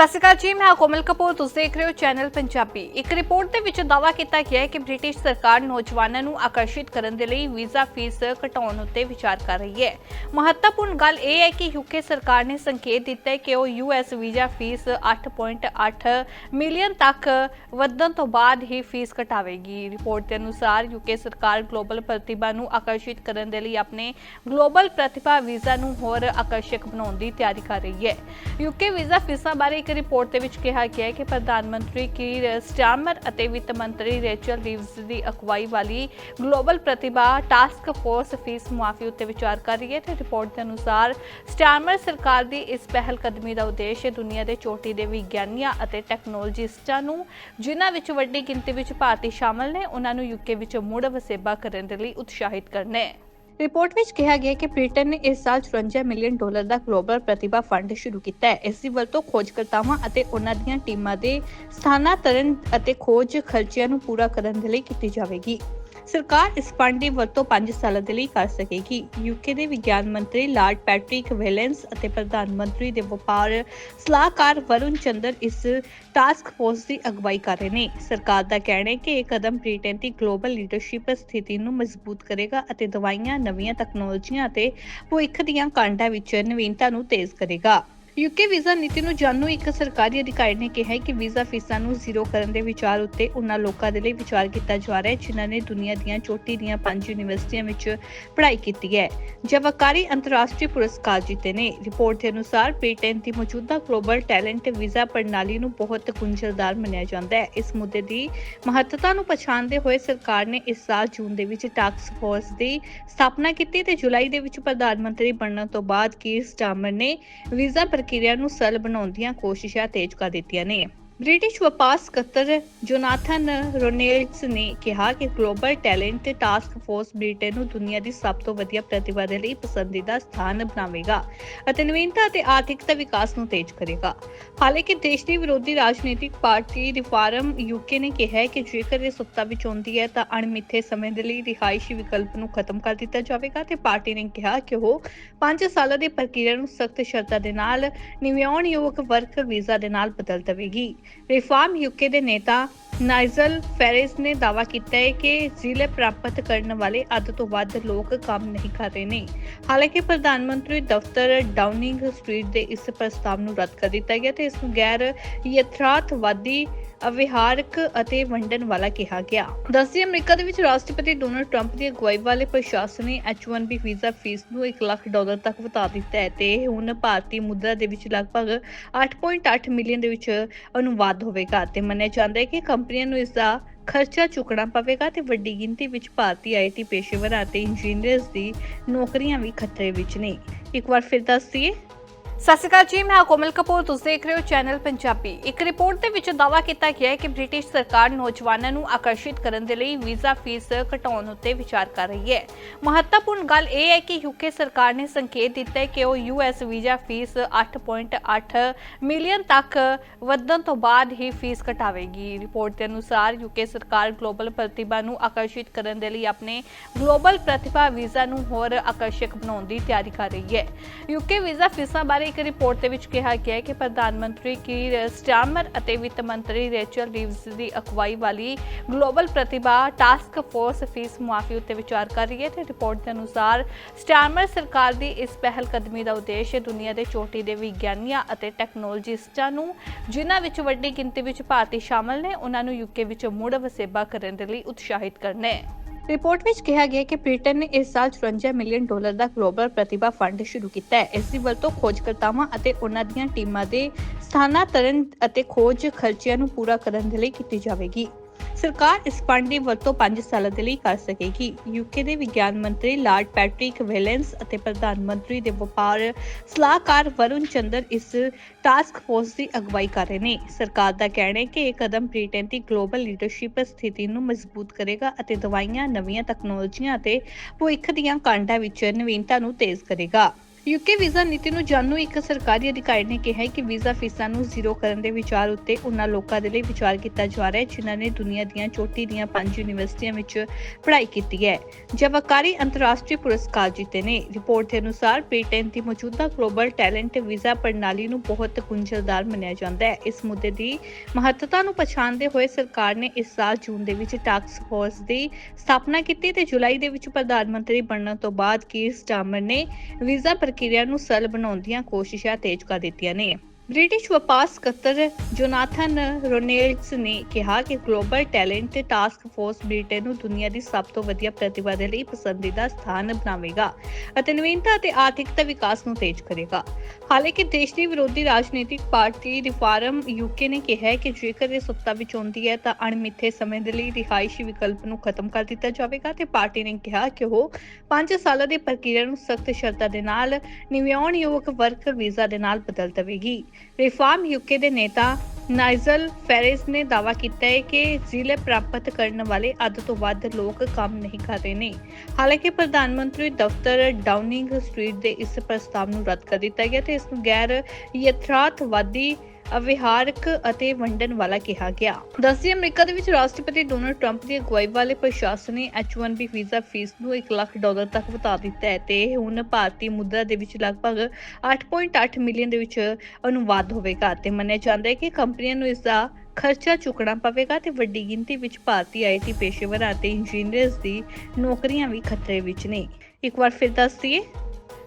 ਸਤਿ ਸ਼੍ਰੀ ਅਕਾਲ ਜੀ, ਮੈਂ ਕੋਮਲ ਕਪੂਰ, ਤੁਸੀਂ ਦੇਖ ਰਹੇ ਹੋ ਚੈਨਲ ਪੰਜਾਬੀ। ਇੱਕ ਰਿਪੋਰਟ ਦੇ ਵਿੱਚ ਦਾਅਵਾ ਕੀਤਾ ਗਿਆ ਹੈ ਕਿ ਬ੍ਰਿਟਿਸ਼ ਸਰਕਾਰ ਨੌਜਵਾਨਾਂ ਨੂੰ ਆਕਰਸ਼ਿਤ ਕਰਨ ਦੇ ਲਈ ਵੀਜ਼ਾ ਫੀਸ ਘਟਾਉਣ ਉੱਤੇ ਵਿਚਾਰ ਕਰ ਰਹੀ ਹੈ। ਮਹੱਤਵਪੂਰਨ ਗੱਲ ਇਹ ਹੈ ਕਿ ਯੂਕੇ ਸਰਕਾਰ ਨੇ ਸੰਕੇਤ ਦਿੱਤਾ ਹੈ ਕਿ ਉਹ ਯੂਐਸ ਵੀਜ਼ਾ ਫੀਸ 8.8 ਮਿਲੀਅਨ ਤੱਕ ਵਧਣ ਤੋਂ ਬਾਅਦ ਹੀ ਫੀਸ ਘਟਾਵੇਗੀ। ਰਿਪੋਰਟ ਦੇ ਅਨੁਸਾਰ ਯੂਕੇ ਸਰਕਾਰ ਗਲੋਬਲ ਪ੍ਰਤਿਭਾ ਨੂੰ ਆਕਰਸ਼ਿਤ ਕਰਨ ਦੇ ਲਈ ਆਪਣੇ ਗਲੋਬਲ ਪ੍ਰਤਿਭਾ ਵੀਜ਼ਾ ਨੂੰ ਹੋਰ ਆਕਰਸ਼ਕ ਬਣਾਉਣ ਦੀ ਤਿਆਰੀ ਕਰ ਰਹੀ ਹੈ। ਯੂਕੇ ਵੀਜ਼ਾ ਫੀਸਾਂ ਬਾਰੇ ਇੱਕ ਰਿਪੋਰਟ ਦੇ ਵਿੱਚ ਕਿਹਾ ਗਿਆ ਹੈ ਕਿ ਪ੍ਰਧਾਨ ਮੰਤਰੀ ਕੀਰ ਸਟਾਰਮਰ ਅਤੇ ਵਿੱਤ ਮੰਤਰੀ ਰੇਚਲ ਰੀਵਜ਼ ਦੀ ਅਗਵਾਈ ਵਾਲੀ ਗਲੋਬਲ ਪ੍ਰਤਿਭਾ ਟਾਸਕ ਫੋਰਸ ਫੀਸ ਮੁਆਫੀ ਉੱਤੇ ਵਿਚਾਰ ਕਰ ਰਹੀ ਹੈ ਤੇ ਰਿਪੋਰਟ ਦੇ ਅਨੁਸਾਰ ਸਟਾਰਮਰ ਸਰਕਾਰ ਦੀ ਇਸ ਪਹਿਲ ਕਦਮੀ ਦਾ ਉਦੇਸ਼ ਦੁਨੀਆ ਦੇ ਚੋਟੀ ਦੇ ਵਿਗਿਆਨੀਆਂ ਅਤੇ ਟੈਕਨੋਲੋਜਿਸਟਾਂ ਨੂੰ, ਜਿਨ੍ਹਾਂ ਵਿੱਚ ਵੱਡੀ ਗਿਣਤੀ ਵਿੱਚ ਭਾਰਤੀ ਸ਼ਾਮਲ ਨੇ, ਉਹਨਾਂ ਨੂੰ ਯੂਕੇ ਵਿੱਚ ਮੁੜ ਵਸੇਬਾ ਕਰਨ ਦੇ ਲਈ ਉਤਸ਼ਾਹਿਤ ਕਰਨਾ ਹੈ। ਰਿਪੋਰਟ ਵਿੱਚ ਕਿਹਾ ਗਿਆ ਕਿ ਬ੍ਰਿਟਨ ਨੇ ਇਸ ਸਾਲ 54 ਮਿਲੀਅਨ ਡਾਲਰ ਦਾ ਗਲੋਬਲ ਪ੍ਰਤਿਭਾ ਫੰਡ ਸ਼ੁਰੂ ਕੀਤਾ ਹੈ। ਇਸ ਦੀ ਵਰਤੋਂ ਖੋਜਕਰਤਾਵਾਂ ਅਤੇ ਉਹਨਾਂ ਦੀਆਂ ਟੀਮਾਂ ਦੇ ਸਥਾਨਾਂਤਰਨ ਅਤੇ ਖੋਜ ਖਰਚਿਆਂ ਨੂੰ ਪੂਰਾ ਕਰਨ ਦੇ ਲਈ ਕੀਤੀ ਜਾਵੇਗੀ। ਸਰਕਾਰ ਇਸ ਫੰਡ ਦੀ ਵਰਤੋਂ 5 ਸਾਲਾਂ ਦੇ ਲਈ ਕਰ ਸਕੇਗੀ। ਯੂਕੇ ਦੇ ਵਿਗਿਆਨ ਮੰਤਰੀ ਲਾਰਡ ਪੈਟ੍ਰਿਕ ਵੈਲੈਂਸ ਅਤੇ ਪ੍ਰਧਾਨ ਮੰਤਰੀ ਦੇ ਵਪਾਰ ਸਲਾਹਕਾਰ ਵਰੁਣ ਚੰਦਰ ਇਸ ਟਾਸਕ ਫੋਰਸ ਦੀ ਅਗਵਾਈ ਕਰ ਰਹੇ ਨੇ। ਸਰਕਾਰ ਦਾ ਕਹਿਣਾ ਹੈ ਕਿ ਇਹ ਕਦਮ ਬ੍ਰਿਟੇਨ ਦੀ ਗਲੋਬਲ ਲੀਡਰਸ਼ਿਪ ਸਥਿਤੀ ਨੂੰ ਮਜ਼ਬੂਤ ਕਰੇਗਾ ਅਤੇ ਦਵਾਈਆਂ, ਨਵੀਆਂ ਤਕਨਾਲੋਜੀਆਂ ਅਤੇ ਭਵਿੱਖ ਦੀਆਂ ਕਾਂਡਾਂ ਵਿੱਚ ਨਵੀਨਤਾ ਨੂੰ ਤੇਜ਼ ਕਰੇਗਾ। ਯੂਕੇ ਵੀਜ਼ਾ ਨੀਤੀ ਨੂੰ ਜਾਣੂ ਇੱਕ ਸਰਕਾਰੀ ਅਧਿਕਾਰੀ ਨੇ ਕਿਹਾ ਹੈ ਕਿ ਵੀਜ਼ਾ ਫੀਸਾਂ ਨੂੰ ਜ਼ੀਰੋ ਕਰਨ ਦੇ ਵਿਚਾਰ ਉੱਤੇ ਉਹਨਾਂ ਲੋਕਾਂ ਦੇ ਲਈ ਵਿਚਾਰ ਕੀਤਾ ਜਾ ਰਿਹਾ ਹੈ, ਜਿਨ੍ਹਾਂ ਨੇ ਦੁਨੀਆ ਦੀਆਂ ਚੋਟੀ ਦੀਆਂ ਪੰਜ ਯੂਨੀਵਰਸਿਟੀਆਂ ਵਿੱਚ ਪੜ੍ਹਾਈ ਕੀਤੀ ਹੈ। ਜਾਂ ਵਕਾਰੀ ਅੰਤਰਰਾਸ਼ਟਰੀ ਪੁਰਸਕਾਰ ਜਿੱਤੇ ਨੇ। ਰਿਪੋਰਟ ਦੇ ਅਨੁਸਾਰ ਬ੍ਰਿਟੇਨ ਦੀ ਮੌਜੂਦਾ ਗਲੋਬਲ ਟੈਲੈਂਟ ਵੀਜ਼ਾ ਪ੍ਰਣਾਲੀ ਨੂੰ ਬਹੁਤ ਗੁੰਝਲਦਾਰ ਮੰਨਿਆ ਜਾਂਦਾ ਹੈ। ਇਸ ਮੁੱਦੇ ਦੀ ਮਹੱਤਤਾ ਨੂੰ ਪਛਾਣਦੇ ਹੋਏ ਸਰਕਾਰ ਨੇ ਇਸ ਸਾਲ ਜੂਨ ਦੇ ਵਿੱਚ ਟਾਸਕ ਫੋਰਸ ਦੀ ਸਥਾਪਨਾ ਕੀਤੀ ਤੇ ਜੁਲਾਈ ਦੇ ਵਿੱਚ ਪ੍ਰਧਾਨ ਮੰਤਰੀ ਬਣਨ ਤੋਂ ਬਾਅਦ ਕੀਰ ਸਟਾਰਮਰ ਨੇ ਵੀਜ਼ਾ ਪ੍ਰਕਿਰਿਆ ਨੂੰ ਸਰਲ ਬਣਾਉਣ ਦੀਆਂ ਕੋਸ਼ਿਸ਼ਾਂ ਤੇਜ਼ ਕਰ ਦਿੱਤੀਆਂ ਨੇ। ਬ੍ਰਿਟਿਸ਼ ਵਪਾਰ ਸਕੱਤਰ ਜੋਨਾਥਨ ਰੋਨੇਲਡਸ ਨੇ ਕਿਹਾ ਕਿ global talent task force Britain ਨੂੰ ਦੁਨੀਆ ਦੀ ਸਭ ਤੋਂ ਵਧੀਆ ਪ੍ਰਤਿਭਾ ਦੇ ਲਈ ਪਸੰਦੀਦਾ ਸਥਾਨ ਬਣਾਵੇਗਾ ਅਤੇ ਨਵੀਨਤਾ ਅਤੇ ਆਰਥਿਕਤਾ ਵਿਕਾਸ ਨੂੰ ਤੇਜ਼ ਕਰੇਗਾ। ਹਾਲਾਂਕਿ ਦੇਸ਼ ਦੀ ਵਿਰੋਧੀ ਰਾਜਨੀਤਿਕ ਪਾਰਟੀ ਰਿਫਾਰਮ ਯੂਕੇ ਨੇ ਕਿਹਾ ਕਿ ਜੇਕਰ ਇਹ ਸੱਤਾ ਵਿੱਚ ਆਉਂਦੀ ਹੈ ਤਾਂ ਅਣਮਿੱਥੇ ਸਮੇਂ ਦੇ ਲਈ ਰਿਹਾਇਸ਼ੀ ਵਿਕਲਪ ਨੂੰ ਖਤਮ ਕਰ ਦਿੱਤਾ ਜਾਵੇਗਾ ਤੇ ਪਾਰਟੀ ਨੇ ਕਿਹਾ ਕਿ ਉਹ 5 ਸਾਲਾਂ ਦੀ ਪ੍ਰਕਿਰਿਆ ਨੂੰ ਸਖਤ ਸ਼ਰਤਾਂ ਦੇ ਨਾਲ ਨਿਵਿਆਉਣਯੋਗ ਵਰਕ ਵੀਜ਼ਾ ਦੇ ਨਾਲ ਬਦਲ ਦੇਵੇਗੀ। ਰਿਫਾਰਮ ਯੂਕੇ ਦੇ ਨੇਤਾ ਨਾਈਜ਼ਲ ਫੈਰਿਸ ਨੇ ਦਾਅਵਾ ਕੀਤਾ ਹੈ ਕਿ ਜ਼ਿਲ੍ਹੇ ਪ੍ਰਾਪਤ ਕਰਨ ਵਾਲੇ ਅੱਧ ਤੋਂ ਵੱਧ ਲੋਕ ਕੰਮ ਨਹੀਂ ਕਰ ਰਹੇ ਨੇ। ਹਾਲਾਂਕਿ ਪ੍ਰਧਾਨ ਮੰਤਰੀ ਦਫ਼ਤਰ ਡਾਊਨਿੰਗ ਸਟਰੀਟ ਦੇ ਇਸ ਪ੍ਰਸਤਾਵ ਨੂੰ ਰੱਦ ਕਰ ਦਿੱਤਾ ਗਿਆ ਤੇ ਇਸ ਨੂੰ ਗੈਰ ਯਥਾਰਥਵਾਦੀ ਅਵਿਹਾਰਕ ਅਤੇ ਵੰਡਣ ਵਾਲਾ ਕਿਹਾ ਗਿਆ। ਦੱਸਦੀ ਅਮਰੀਕਾ ਦੇ ਵਿੱਚ ਰਾਸ਼ਟਰਪਤੀ ਡੋਨਲਡ ਟਰੰਪ ਦੀ ਅਗਵਾਈ ਵਾਲੇ ਪ੍ਰਸ਼ਾਸਨ ਨੇ H1B ਵੀਜ਼ਾ ਫੀਸ ਨੂੰ 1 ਲੱਖ ਡਾਲਰ ਤੱਕ ਵਧਾ ਦਿੱਤਾ ਹੈ ਤੇ ਹੁਣ ਭਾਰਤੀ ਮੁਦਰਾ ਦੇ ਵਿੱਚ ਲਗਭਗ 8.8 ਮਿਲੀਅਨ ਦੇ ਵਿੱਚ ਅਨੁਵਾਦ ਹੋਵੇਗਾ ਤੇ ਮੰਨਿਆ ਜਾਂਦਾ ਹੈ ਕਿ ਕੰਪਨੀਆਂ ਨੂੰ ਇਸ ਦਾ ਖਰਚਾ ਚੁੱਕਣਾ ਪਵੇਗਾ ਤੇ ਵੱਡੀ ਗਿਣਤੀ ਵਿੱਚ ਭਾਰਤੀ ਆਈਟੀ ਪੇਸ਼ੇਵਰਾਂ ਅਤੇ ਇੰਜੀਨੀਅਰਸ ਦੀ ਨੌਕਰੀਆਂ ਵੀ ਖਤਰੇ ਵਿੱਚ ਨੇ। ਇੱਕ ਵਾਰ ਫਿਰ ਦੱਸ ਸਤਿ ਸ਼੍ਰੀ ਅਕਾਲ ਜੀ, ਮੈਂ ਕੋਮਲ ਕਪੂਰ, ਤੁਸੀਂ ਦੇਖ ਰਹੇ ਹੋ ਚੈਨਲ ਪੰਜਾਬੀ। ਇੱਕ ਰਿਪੋਰਟ ਦੇ ਵਿੱਚ ਦਾਅਵਾ ਕੀਤਾ ਗਿਆ ਹੈ ਕਿ ਬ੍ਰਿਟਿਸ਼ ਸਰਕਾਰ ਨੌਜਵਾਨਾਂ ਨੂੰ ਆਕਰਸ਼ਿਤ ਕਰਨ ਦੇ ਲਈ ਵੀਜ਼ਾ ਫੀਸ ਘਟਾਉਣ ਉੱਤੇ ਵਿਚਾਰ ਕਰ ਰਹੀ ਹੈ। ਮਹੱਤਵਪੂਰਨ ਗੱਲ ਇਹ ਹੈ ਕਿ ਯੂਕੇ ਸਰਕਾਰ ਨੇ ਸੰਕੇਤ ਦਿੱਤਾ ਹੈ ਕਿ ਉਹ ਯੂਐਸ ਵੀਜ਼ਾ ਫੀਸ 8.8 ਮਿਲੀਅਨ ਤੱਕ ਵਧਣ ਤੋਂ ਬਾਅਦ ਹੀ ਫੀਸ ਘਟਾਵੇਗੀ। ਰਿਪੋਰਟ ਦੇ ਅਨੁਸਾਰ ਯੂਕੇ ਸਰਕਾਰ ਗਲੋਬਲ ਪ੍ਰਤਿਭਾ ਨੂੰ ਆਕਰਸ਼ਿਤ ਕਰਨ ਦੇ ਲਈ ਆਪਣੇ ਗਲੋਬਲ ਪ੍ਰਤਿਭਾ ਵੀਜ਼ਾ ਨੂੰ ਹੋਰ ਆਕਰਸ਼ਕ ਬਣਾਉਣ ਦੀ ਤਿਆਰੀ ਕਰ ਰਹੀ ਹੈ। ਯੂਕੇ ਵੀਜ਼ਾ ਫੀਸਾਂ ਬਾਰੇ ਇੱਕ ਰਿਪੋਰਟ ਦੇ ਵਿੱਚ ਕਿਹਾ ਗਿਆ ਹੈ ਕਿ ਪ੍ਰਧਾਨ ਮੰਤਰੀ ਕੀਰ ਸਟਾਰਮਰ ਅਤੇ ਵਿੱਤ ਮੰਤਰੀ ਰੇਚਲ ਰੀਵਜ਼ ਦੀ ਅਗਵਾਈ ਵਾਲੀ ਗਲੋਬਲ ਪ੍ਰਤਿਭਾ ਟਾਸਕ ਫੋਰਸ ਫੀਸ ਮੁਆਫੀ ਉੱਤੇ ਵਿਚਾਰ ਕਰ ਰਹੀ ਹੈ ਤੇ ਰਿਪੋਰਟ ਦੇ ਅਨੁਸਾਰ ਸਟਾਰਮਰ ਸਰਕਾਰ ਦੀ ਇਸ ਪਹਿਲ ਕਦਮੀ ਦਾ ਉਦੇਸ਼ ਦੁਨੀਆ ਦੇ ਚੋਟੀ ਦੇ ਵਿਗਿਆਨੀਆਂ ਅਤੇ ਟੈਕਨੋਲੋਜਿਸਟਾਂ ਨੂੰ, ਜਿਨ੍ਹਾਂ ਵਿੱਚ ਵੱਡੀ ਗਿਣਤੀ ਵਿੱਚ ਭਾਰਤੀ ਸ਼ਾਮਲ ਨੇ, ਉਹਨਾਂ ਨੂੰ ਯੂਕੇ ਵਿੱਚ ਮੁੜ ਵਸੇਬਾ ਕਰਨ ਦੇ ਲਈ ਉਤਸ਼ਾਹਿਤ ਕਰਨਾ ਹੈ। ਰਿਪੋਰਟ ਵਿੱਚ ਕਿਹਾ ਗਿਆ ਕਿ ਬ੍ਰਿਟਨ ਨੇ ਇਸ ਸਾਲ 54 ਮਿਲੀਅਨ ਡਾਲਰ ਦਾ ਗਲੋਬਲ ਪ੍ਰਤਿਭਾ ਫੰਡ ਸ਼ੁਰੂ ਕੀਤਾ ਹੈ। ਇਸ ਦੀ ਵਰਤੋਂ ਖੋਜਕਰਤਾਵਾਂ ਅਤੇ ਉਹਨਾਂ ਦੀਆਂ ਟੀਮਾਂ ਦੇ ਸਥਾਨਾਂਤਰਨ ਅਤੇ ਖੋਜ ਖਰਚਿਆਂ ਨੂੰ ਪੂਰਾ ਕਰਨ ਦੇ ਲਈ ਕੀਤੀ ਜਾਵੇਗੀ। ਸਰਕਾਰ ਇਸ ਫੰਡ ਦੀ ਵਰਤੋਂ 5 ਸਾਲਾਂ ਦੇ ਲਈ ਕਰ ਸਕੇਗੀ। ਯੂਕੇ ਦੇ ਵਿਗਿਆਨ ਮੰਤਰੀ ਲਾਰਡ ਪੈਟ੍ਰਿਕ ਵੈਲੈਂਸ ਅਤੇ ਪ੍ਰਧਾਨ ਮੰਤਰੀ ਦੇ ਵਪਾਰ ਸਲਾਹਕਾਰ ਵਰੁਣ ਚੰਦਰ ਇਸ ਟਾਸਕ ਫੋਰਸ ਦੀ ਅਗਵਾਈ ਕਰ ਰਹੇ ਨੇ। ਸਰਕਾਰ ਦਾ ਕਹਿਣਾ ਹੈ ਕਿ ਇਹ ਕਦਮ ਬ੍ਰਿਟੇਨ ਦੀ ਗਲੋਬਲ ਲੀਡਰਸ਼ਿਪ ਸਥਿਤੀ ਨੂੰ ਮਜ਼ਬੂਤ ਕਰੇਗਾ ਅਤੇ ਦਵਾਈਆਂ, ਨਵੀਆਂ ਤਕਨਾਲੋਜੀਆਂ ਅਤੇ ਭਵਿੱਖ ਦੀਆਂ ਕਾਂਡਾਂ ਵਿੱਚ ਨਵੀਨਤਾ ਨੂੰ ਤੇਜ਼ ਕਰੇਗਾ। ਯੂਕੇ ਵੀਜ਼ਾ ਨੀਤੀ ਨੂੰ ਜਾਣੂ ਇੱਕ ਸਰਕਾਰੀ ਅਧਿਕਾਰੀ ਨੇ ਕਿਹਾ ਕਿ ਵੀਜ਼ਾ ਫੀਸਾਂ ਨੂੰ ਜ਼ੀਰੋ ਕਰਨ ਦੇ ਵਿਚਾਰ ਉੱਤੇ ਉਹਨਾਂ ਲੋਕਾਂ ਦੇ ਲਈ ਵਿਚਾਰ ਕੀਤਾ ਜਾ ਰਿਹਾ ਹੈ, ਜਿਨ੍ਹਾਂ ਨੇ ਦੁਨੀਆ ਦੀਆਂ ਚੋਟੀ ਦੀਆਂ ਪੰਜ ਯੂਨੀਵਰਸਿਟੀਆਂ ਵਿੱਚ ਪੜ੍ਹਾਈ ਕੀਤੀ ਹੈ। ਜਾਂ ਵਕਾਰੀ ਅੰਤਰਰਾਸ਼ਟਰੀ ਪੁਰਸਕਾਰ ਜਿੱਤੇ ਨੇ। ਰਿਪੋਰਟ ਦੇ ਅਨੁਸਾਰ ਬ੍ਰਿਟੇਨ ਦੀ ਮੌਜੂਦਾ ਗਲੋਬਲ ਟੈਲੈਂਟ ਵੀਜ਼ਾ ਪ੍ਰਣਾਲੀ ਨੂੰ ਬਹੁਤ ਗੁੰਝਲਦਾਰ ਮੰਨਿਆ ਜਾਂਦਾ ਹੈ। ਇਸ ਮੁੱਦੇ ਦੀ ਮਹੱਤਤਾ ਨੂੰ ਪਛਾਣਦੇ ਹੋਏ ਸਰਕਾਰ ਨੇ ਇਸ ਸਾਲ ਜੂਨ ਦੇ ਵਿੱਚ ਟਾਸਕ ਫੋਰਸ ਦੀ ਸਥਾਪਨਾ ਕੀਤੀ ਤੇ ਜੁਲਾਈ ਦੇ ਵਿੱਚ ਪ੍ਰਧਾਨ ਮੰਤਰੀ ਬਣਨ ਤੋਂ ਬਾਅਦ ਕੀਰ ਸਟਾਰਮਰ ਨੇ ਵੀਜ਼ਾ ਪ੍ਰਕਿਰਿਆ ਨੂੰ ਸਰਲ ਬਣਾਉਣ ਦੀਆਂ ਕੋਸ਼ਿਸ਼ਾਂ ਤੇਜ਼ ਕਰ ਦਿੱਤੀਆਂ ਨੇ। ਬ੍ਰਿਟਿਸ਼ ਵਪਾਰ ਸਕੱਤਰ ਜੋਨਾਥਨ ਰੋਨੇਲਡਸ ਨੇ ਕਿਹਾ ਕਿ global talent task force Britain ਨੂੰ ਦੁਨੀਆ ਦੀ ਸਭ ਤੋਂ ਵਧੀਆ ਪ੍ਰਤਿਭਾ ਦੇ ਲਈ ਪਸੰਦੀਦਾ ਸਥਾਨ ਬਣਾਵੇਗਾ ਅਤੇ ਨਵੀਨਤਾ ਅਤੇ ਆਰਥਿਕਤਾ ਵਿਕਾਸ ਨੂੰ ਤੇਜ਼ ਕਰੇਗਾ। ਹਾਲਾਂਕਿ ਦੇਸ਼ ਦੀ ਵਿਰੋਧੀ ਰਾਜਨੀਤਿਕ ਪਾਰਟੀ ਰਿਫਾਰਮ ਯੂਕੇ ਨੇ ਕਿਹਾ ਕਿ ਜੇਕਰ ਇਹ ਸੱਤਾ ਵਿੱਚ ਆਉਂਦੀ ਹੈ ਤਾਂ ਅਣਮਿੱਥੇ ਸਮੇਂ ਦੇ ਲਈ ਰਿਹਾਇਸ਼ੀ ਵਿਕਲਪ ਨੂੰ ਖਤਮ ਕਰ ਦਿੱਤਾ ਜਾਵੇਗਾ ਤੇ ਪਾਰਟੀ ਨੇ ਕਿਹਾ ਕਿ ਉਹ 5 ਸਾਲਾਂ ਦੀ ਪ੍ਰਕਿਰਿਆ ਨੂੰ ਸਖਤ ਸ਼ਰਤਾਂ ਦੇ ਨਾਲ ਨਿਵਿਆਉਣਯੋਗ ਵਰਕ ਵੀਜ਼ਾ ਦੇ ਨਾਲ ਬਦਲ ਦੇਵੇਗੀ। ਰਿਫਾਰਮ ਯੂਕੇ ਦੇ ਨੇਤਾ ਨਾਈਜ਼ਲ ਫੈਰਿਸ ਨੇ ਦਾਅਵਾ ਕੀਤਾ ਹੈ ਕਿ ਜ਼ਿਲ੍ਹੇ ਪ੍ਰਾਪਤ ਕਰਨ ਵਾਲੇ ਅੱਧ ਤੋਂ ਵੱਧ ਲੋਕ ਕੰਮ ਨਹੀਂ ਕਰ ਰਹੇ ਨੇ। ਹਾਲਾਂਕਿ ਪ੍ਰਧਾਨ ਮੰਤਰੀ ਦਫ਼ਤਰ ਡਾਊਨਿੰਗ ਸਟਰੀਟ ਦੇ ਇਸ ਪ੍ਰਸਤਾਵ ਨੂੰ ਰੱਦ ਕਰ ਦਿੱਤਾ ਗਿਆ ਤੇ ਇਸ ਨੂੰ ਗੈਰ ਯਥਾਰਥਵਾਦੀ ਅਵਿਹਾਰਕ ਅਤੇ ਵੰਡਣ ਵਾਲਾ ਕਿਹਾ ਗਿਆ। ਦੱਸਦੀ ਅਮਰੀਕਾ ਦੇ ਵਿੱਚ ਰਾਸ਼ਟਰਪਤੀ ਡੋਨਲਡ ਟਰੰਪ ਦੀ ਅਗਵਾਈ ਵਾਲੇ ਪ੍ਰਸ਼ਾਸਨ ਨੇ H1B ਵੀਜ਼ਾ ਫੀਸ ਨੂੰ 1 ਲੱਖ ਡਾਲਰ ਤੱਕ ਵਧਾ ਦਿੱਤਾ ਹੈ ਤੇ ਹੁਣ ਭਾਰਤੀ ਮੁਦਰਾ ਦੇ ਵਿੱਚ ਲਗਭਗ 8.8 ਮਿਲੀਅਨ ਦੇ ਵਿੱਚ ਅਨੁਵਾਦ ਹੋਵੇਗਾ ਤੇ ਮੰਨਿਆ ਜਾਂਦਾ ਹੈ ਕਿ ਕੰਪਨੀਆਂ ਨੂੰ ਇਸ ਦਾ ਖਰਚਾ ਚੁੱਕਣਾ ਪਵੇਗਾ ਤੇ ਵੱਡੀ ਗਿਣਤੀ ਵਿੱਚ ਭਾਰਤੀ ਆਈਟੀ ਪੇਸ਼ੇਵਰਾਂ ਅਤੇ ਇੰਜੀਨੀਅਰਸ ਦੀ ਨੌਕਰੀਆਂ ਵੀ ਖਤਰੇ ਵਿੱਚ ਨੇ। ਇੱਕ ਵਾਰ ਫਿਰ ਦੱਸ ਦਈਏ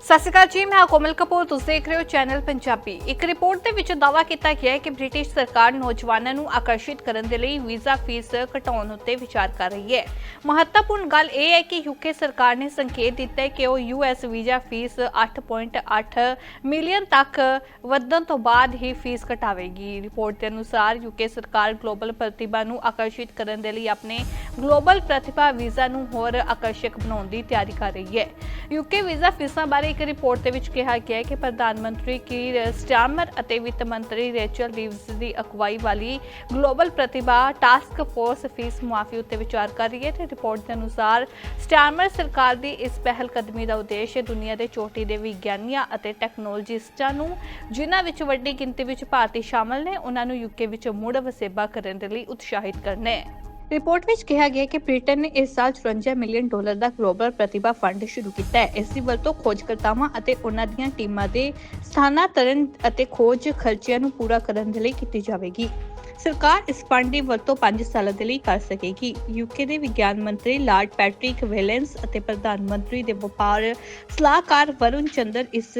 ਸਤਿ ਸ਼੍ਰੀ ਅਕਾਲ ਜੀ, ਮੈਂ ਕੋਮਲ ਕਪੂਰ, ਤੁਸੀਂ ਦੇਖ ਰਹੇ ਹੋ ਚੈਨਲ ਪੰਜਾਬੀ। ਇੱਕ ਰਿਪੋਰਟ ਦੇ ਵਿੱਚ ਦਾਅਵਾ ਕੀਤਾ ਗਿਆ ਹੈ ਕਿ ਬ੍ਰਿਟਿਸ਼ ਸਰਕਾਰ ਨੌਜਵਾਨਾਂ ਨੂੰ ਆਕਰਸ਼ਿਤ ਕਰਨ ਦੇ ਲਈ ਵੀਜ਼ਾ ਫੀਸ ਘਟਾਉਣ ਉੱਤੇ ਵਿਚਾਰ ਕਰ ਰਹੀ ਹੈ। ਮਹੱਤਵਪੂਰਨ ਗੱਲ ਇਹ ਹੈ ਕਿ ਯੂਕੇ ਸਰਕਾਰ ਨੇ ਸੰਕੇਤ ਦਿੱਤਾ ਹੈ ਕਿ ਉਹ ਯੂਐਸ ਵੀਜ਼ਾ ਫੀਸ 8.8 ਮਿਲੀਅਨ ਤੱਕ ਵਧਣ ਤੋਂ ਬਾਅਦ ਹੀ ਫੀਸ ਘਟਾਵੇਗੀ। ਰਿਪੋਰਟ ਦੇ ਅਨੁਸਾਰ ਯੂਕੇ ਸਰਕਾਰ ਗਲੋਬਲ ਪ੍ਰਤਿਭਾ ਨੂੰ ਆਕਰਸ਼ਿਤ ਕਰਨ ਦੇ ਲਈ ਆਪਣੇ ਗਲੋਬਲ ਪ੍ਰਤਿਭਾ ਵੀਜ਼ਾ ਨੂੰ ਹੋਰ ਆਕਰਸ਼ਕ ਬਣਾਉਣ ਦੀ ਤਿਆਰੀ ਕਰ ਰਹੀ ਹੈ। ਯੂਕੇ ਵੀਜ਼ਾ ਫੀਸਾਂ ਬਾਰੇ ਇੱਕ ਰਿਪੋਰਟ ਦੇ ਵਿੱਚ ਕਿਹਾ ਗਿਆ ਹੈ ਕਿ ਪ੍ਰਧਾਨ ਮੰਤਰੀ ਕੀਰ ਸਟਾਰਮਰ ਅਤੇ ਵਿੱਤ ਮੰਤਰੀ ਰੇਚਲ ਰੀਵਜ਼ ਦੀ ਅਗਵਾਈ ਵਾਲੀ ਗਲੋਬਲ ਪ੍ਰਤਿਭਾ ਟਾਸਕ ਫੋਰਸ ਫੀਸ ਮੁਆਫੀ ਉੱਤੇ ਵਿਚਾਰ ਕਰ ਰਹੀ ਹੈ ਤੇ ਰਿਪੋਰਟ ਦੇ ਅਨੁਸਾਰ ਸਟਾਰਮਰ ਸਰਕਾਰ ਦੀ ਇਸ ਪਹਿਲ ਕਦਮੀ ਦਾ ਉਦੇਸ਼ ਦੁਨੀਆ ਦੇ ਚੋਟੀ ਦੇ ਵਿਗਿਆਨੀਆਂ ਅਤੇ ਟੈਕਨੋਲੋਜਿਸਟਾਂ ਨੂੰ, ਜਿਨ੍ਹਾਂ ਵਿੱਚ ਵੱਡੀ ਗਿਣਤੀ ਵਿੱਚ ਭਾਰਤੀ ਸ਼ਾਮਲ ਨੇ, ਉਹਨਾਂ ਨੂੰ ਯੂਕੇ ਵਿੱਚ ਮੁੜ ਵਸੇਬਾ ਕਰਨ ਦੇ ਲਈ ਉਤਸ਼ਾਹਿਤ ਕਰਨਾ ਹੈ। ਰਿਪੋਰਟ ਵਿੱਚ ਕਿਹਾ ਗਿਆ ਕਿ ਬ੍ਰਿਟਨ ਨੇ ਇਸ ਸਾਲ 54 ਮਿਲੀਅਨ ਡਾਲਰ ਦਾ ਗਲੋਬਲ ਪ੍ਰਤਿਭਾ ਫੰਡ ਸ਼ੁਰੂ ਕੀਤਾ ਹੈ। ਇਸ ਦੀ ਵਰਤੋਂ ਖੋਜਕਰਤਾਵਾਂ ਅਤੇ ਉਹਨਾਂ ਦੀਆਂ ਟੀਮਾਂ ਦੇ ਸਥਾਨਾਂਤਰਨ ਅਤੇ ਖੋਜ ਖਰਚਿਆਂ ਨੂੰ ਪੂਰਾ ਕਰਨ ਦੇ ਲਈ ਕੀਤੀ ਜਾਵੇਗੀ। ਸਰਕਾਰ ਇਸ ਫੰਡ ਦੀ ਵਰਤੋਂ 5 ਸਾਲਾਂ ਦੇ ਲਈ ਕਰ ਸਕੇਗੀ। ਯੂਕੇ ਦੇ ਵਿਗਿਆਨ ਮੰਤਰੀ ਲਾਰਡ ਪੈਟ੍ਰਿਕ ਵੇਲੈਂਸ ਅਤੇ ਪ੍ਰਧਾਨ ਮੰਤਰੀ ਦੇ ਵਪਾਰ ਸਲਾਹਕਾਰ ਵਰੁਣ ਚੰਦਰ ਇਸ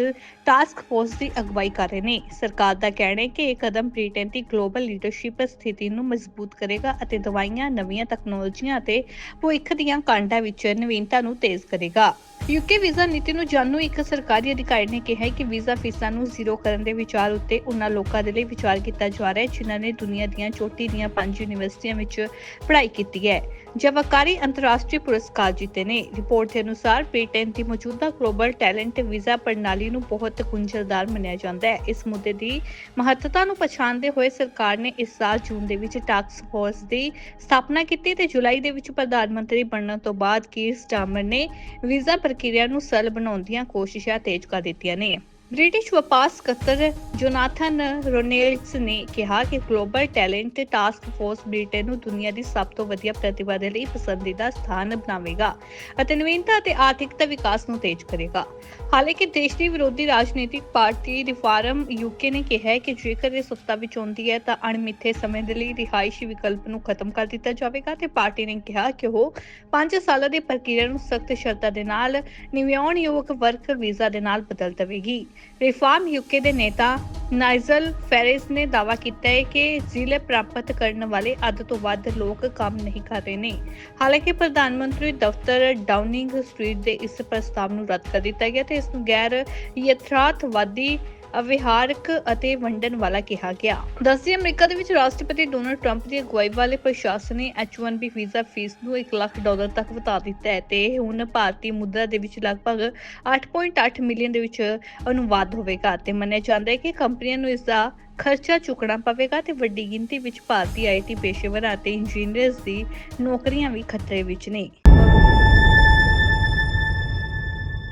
ਟਾਸਕ ਫੋਰਸ ਦੀ ਅਗਵਾਈ ਕਰ ਰਹੇ ਨੇ। ਸਰਕਾਰ ਦਾ ਕਹਿਣਾ ਹੈ ਕਿ ਇਹ ਕਦਮ ਬ੍ਰਿਟੇਨ ਦੀ ਗਲੋਬਲ ਲੀਡਰਸ਼ਿਪ ਸਥਿਤੀ ਨੂੰ ਮਜ਼ਬੂਤ ਕਰੇਗਾ ਅਤੇ ਦਵਾਈਆਂ, ਨਵੀਆਂ ਤਕਨਾਲੋਜੀਆਂ ਅਤੇ ਭਵਿੱਖ ਦੀਆਂ ਕਾਂਡਾਂ ਵਿੱਚ ਨਵੀਨਤਾ ਨੂੰ ਤੇਜ਼ ਕਰੇਗਾ। ਯੂਕੇ ਵੀਜ਼ਾ ਨੀਤੀ ਨੂੰ ਜਾਣੂ ਇੱਕ ਸਰਕਾਰੀ ਅਧਿਕਾਰੀ ਨੇ ਕਿਹਾ ਹੈ ਕਿ ਵੀਜ਼ਾ ਫੀਸਾਂ ਨੂੰ ਜ਼ੀਰੋ ਕਰਨ ਦੇ ਵਿਚਾਰ ਉੱਤੇ ਉਹਨਾਂ ਲੋਕਾਂ ਦੇ ਲਈ ਵਿਚਾਰ ਕੀਤਾ ਜਾ ਰਿਹਾ ਹੈ, ਜਿਨ੍ਹਾਂ ਨੇ ਦੁਨੀਆ ਦੀਆਂ ਚੋਟੀ ਦੀਆਂ ਪੰਜ ਯੂਨੀਵਰਸਿਟੀਆਂ ਵਿੱਚ ਪੜ੍ਹਾਈ ਕੀਤੀ ਹੈ। ਜਾਂ ਵਕਾਰੀ ਅੰਤਰਰਾਸ਼ਟਰੀ ਪੁਰਸਕਾਰ ਜਿੱਤੇ ਨੇ। ਰਿਪੋਰਟ ਦੇ ਅਨੁਸਾਰ ਬ੍ਰਿਟੇਨ ਦੀ ਮੌਜੂਦਾ ਗਲੋਬਲ ਟੈਲੈਂਟ ਵੀਜ਼ਾ ਪ੍ਰਣਾਲੀ ਨੂੰ ਬਹੁਤ ਗੁੰਝਲਦਾਰ ਮੰਨਿਆ ਜਾਂਦਾ ਹੈ। ਇਸ ਮੁੱਦੇ ਦੀ ਮਹੱਤਤਾ ਨੂੰ ਪਛਾਣਦੇ ਹੋਏ ਸਰਕਾਰ ਨੇ ਇਸ ਸਾਲ ਜੂਨ ਦੇ ਵਿੱਚ ਟਾਸਕ ਫੋਰਸ ਦੀ ਸਥਾਪਨਾ ਕੀਤੀ ਤੇ ਜੁਲਾਈ ਦੇ ਵਿੱਚ ਪ੍ਰਧਾਨ ਮੰਤਰੀ ਬਣਨ ਤੋਂ ਬਾਅਦ ਕੀਰ ਸਟਾਰਮਰ ਨੇ ਵੀਜ਼ਾ ਪ੍ਰਕਿਰਿਆ ਨੂੰ ਸਰਲ ਬਣਾਉਣ ਦੀਆਂ ਕੋਸ਼ਿਸ਼ਾਂ ਤੇਜ਼ ਕਰ ਦਿੱਤੀਆਂ ਨੇ। ਬ੍ਰਿਟਿਸ਼ ਵਪਾਰ ਸਕੱਤਰ ਜੋਨਾਥਨ ਰੋਨੇਲਡਸ ਨੇ ਕਿਹਾ ਕਿ global talent task force Britain ਨੂੰ ਦੁਨੀਆ ਦੀ ਸਭ ਤੋਂ ਵਧੀਆ ਪ੍ਰਤਿਭਾ ਦੇ ਲਈ ਪਸੰਦੀਦਾ ਸਥਾਨ ਬਣਾਵੇਗਾ ਅਤੇ ਨਵੀਨਤਾ ਅਤੇ ਆਰਥਿਕਤਾ ਵਿਕਾਸ ਨੂੰ ਤੇਜ਼ ਕਰੇਗਾ। ਹਾਲਾਂਕਿ ਦੇਸ਼ ਦੀ ਵਿਰੋਧੀ ਰਾਜਨੀਤਿਕ ਪਾਰਟੀ ਰਿਫਾਰਮ ਯੂਕੇ ਨੇ ਕਿਹਾ ਹੈ ਕਿ ਜੇਕਰ ਇਹ ਸੱਤਾ ਵਿੱਚ ਆਉਂਦੀ ਹੈ ਤਾਂ ਅਣਮਿੱਥੇ ਸਮੇਂ ਦੇ ਲਈ ਰਿਹਾਇਸ਼ੀ ਵਿਕਲਪ ਨੂੰ ਖਤਮ ਕਰ ਦਿੱਤਾ ਜਾਵੇਗਾ ਤੇ ਪਾਰਟੀ ਨੇ ਕਿਹਾ ਕਿ ਉਹ 5 ਸਾਲਾਂ ਦੀ ਪ੍ਰਕਿਰਿਆ ਨੂੰ ਸਖਤ ਸ਼ਰਤਾਂ ਦੇ ਨਾਲ ਨਿਵਿਆਉਣਯੋਗ ਵਰਕ ਵੀਜ਼ਾ ਦੇ ਨਾਲ ਬਦਲ ਦੇਵੇਗੀ। ਰਿਫਾਰਮ ਯੂਕੇ ਦੇ ਨੇਤਾ ਨਾਈਜ਼ਲ ਫੈਰਿਸ ਨੇ ਦਾਅਵਾ ਕੀਤਾ ਹੈ ਕਿ ਜ਼ਿਲ੍ਹੇ ਪ੍ਰਾਪਤ ਕਰਨ ਵਾਲੇ ਅੱਧ ਤੋਂ ਵੱਧ ਲੋਕ ਕੰਮ ਨਹੀਂ ਕਰ ਰਹੇ ਨੇ। ਹਾਲਾਂਕਿ ਪ੍ਰਧਾਨ ਮੰਤਰੀ ਦਫ਼ਤਰ ਡਾਊਨਿੰਗ ਸਟਰੀਟ ਦੇ ਇਸ ਪ੍ਰਸਤਾਵ ਨੂੰ ਰੱਦ ਕਰ ਦਿੱਤਾ ਗਿਆ ਤੇ ਇਸ ਨੂੰ ਗੈਰ ਯਥਾਰਥਵਾਦੀ ਅਵਿਹਾਰਕ ਅਤੇ ਵੰਡਣ ਵਾਲਾ ਕਿਹਾ ਗਿਆ। ਦੱਸਦੀ ਅਮਰੀਕਾ ਦੇ ਵਿੱਚ ਰਾਸ਼ਟਰਪਤੀ ਡੋਨਲਡ ਟਰੰਪ ਦੀ ਅਗਵਾਈ ਵਾਲੇ ਪ੍ਰਸ਼ਾਸਨ ਨੇ H1B ਵੀਜ਼ਾ ਫੀਸ ਨੂੰ 1 ਲੱਖ ਡਾਲਰ ਤੱਕ ਵਧਾ ਦਿੱਤਾ ਹੈ ਤੇ ਇਹ ਹੁਣ ਭਾਰਤੀ ਮੁਦਰਾ ਦੇ ਵਿੱਚ ਲਗਭਗ 8.8 ਮਿਲੀਅਨ ਦੇ ਵਿੱਚ ਅਨੁਵਾਦ ਹੋਵੇਗਾ ਤੇ ਮੰਨਿਆ ਜਾਂਦਾ ਹੈ ਕਿ ਕੰਪਨੀਆਂ ਨੂੰ ਇਸ ਦਾ ਖਰਚਾ ਚੁੱਕਣਾ ਪਵੇਗਾ ਤੇ ਵੱਡੀ ਗਿਣਤੀ ਵਿੱਚ ਭਾਰਤੀ ਆਈਟੀ ਪੇਸ਼ੇਵਰਾਂ ਅਤੇ ਇੰਜੀਨੀਅਰਸ ਦੀ ਨੌਕਰੀਆਂ ਵੀ ਖਤਰੇ ਵਿੱਚ ਨੇ।